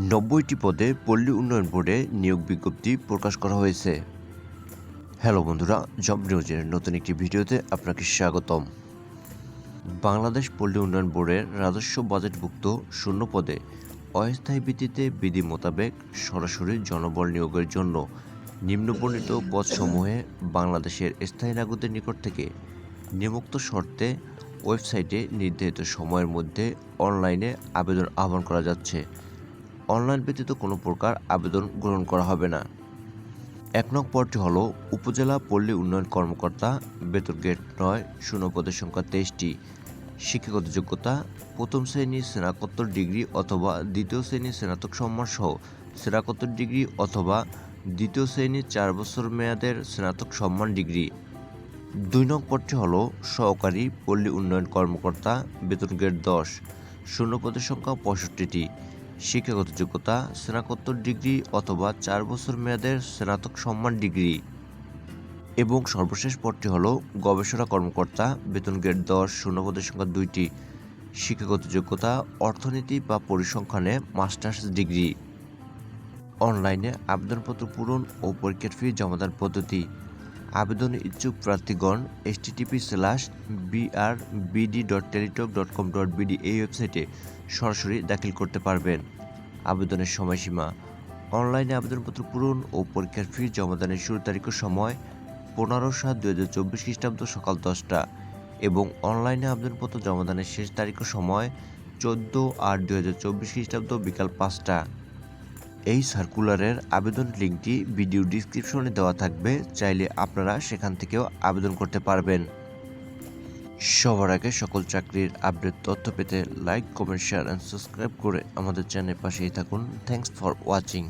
নব্বইটি পদে পল্লী উন্নয়ন বোর্ডে নিয়োগ বিজ্ঞপ্তি প্রকাশ করা হয়েছে। হ্যালো বন্ধুরা, জব নিউজের নতুন একটি ভিডিওতে আপনাকে স্বাগতম। বাংলাদেশ পল্লী উন্নয়ন বোর্ডের রাজস্ব বাজেটভুক্ত শূন্য পদে অস্থায়ী ভিত্তিতে বিধি মোতাবেক সরাসরি জনবল নিয়োগের জন্য নিম্নবর্ণিত পদসমূহে বাংলাদেশের স্থায়ী নাগরিকদের নিকট থেকে নিমুক্ত শর্তে ওয়েবসাইটে নির্ধারিত সময়ের মধ্যে অনলাইনে আবেদন আহ্বান করা যাচ্ছে। অনলাইন ব্যতীত কোনো প্রকার আবেদন গ্রহণ করা হবে না। এক নং পদটি হল উপজেলা পল্লী উন্নয়ন কর্মকর্তা বেতন গেট নয়, শূন্য পদের সংখ্যা তেইশটি। শিক্ষাগত যোগ্যতা, প্রথম শ্রেণির স্নাতকোত্তর ডিগ্রি অথবা দ্বিতীয় শ্রেণির স্নাতক সম্মান সহ স্নাতকোত্তর ডিগ্রি অথবা দ্বিতীয় শ্রেণির চার বছর মেয়াদের স্নাতক সম্মান ডিগ্রি। দুই নং পদটি হল সহকারী পল্লী উন্নয়ন কর্মকর্তা, বেতন গ্রেড দশ, শূন্য পদের সংখ্যা পঁয়ষট্টিটি। শিক্ষাগত যোগ্যতা, স্নাতকোত্তর ডিগ্রি অথবা চার বছর মেয়াদের স্নাতক সম্মান ডিগ্রি। এবং সর্বশেষ পদটি হল গবেষণা কর্মকর্তা, বেতন গ্রেড দশ শূন্য পদের সংখ্যা দুইটি, শিক্ষাগত যোগ্যতা, অর্থনীতি বা পরিসংখ্যানে মাস্টার্স ডিগ্রি। অনলাইনে আবেদনপত্র পূরণ ও পরীক্ষার ফি জমাদান পদ্ধতি। আবেদন ইচ্ছুক প্রার্থীগণ HTTP slash BR BD dot Teletalk dot com dot BD এই ওয়েবসাইটে সরাসরি দাখিল করতে পারবেন। আবেদনের সময়সীমা। অনলাইনে আবেদনপত্র পূরণ ও পরীক্ষার ফি জমাদানের শুরু তারিখ সময় পনেরো সাত দুই হাজার চব্বিশ খ্রিস্টাব্দ সকাল দশটা এবং অনলাইনে আবেদনপত্র জমাদানের শেষ তারিখ সময় চোদ্দ আট দুই হাজার চব্বিশ খ্রিস্টাব্দ বিকাল পাঁচটা। এই সার্কুলারের আবেদন লিঙ্কটি ভিডিও ডিসক্রিপশনে দেওয়া থাকবে, চাইলে আপনারা সেখান থেকেও আবেদন করতে পারবেন। সবার আগে সকল চাকরির আপডেট তথ্য পেতে like comment share and subscribe করে আমাদের চ্যানেল পাশেই থাকুন। Thanks for watching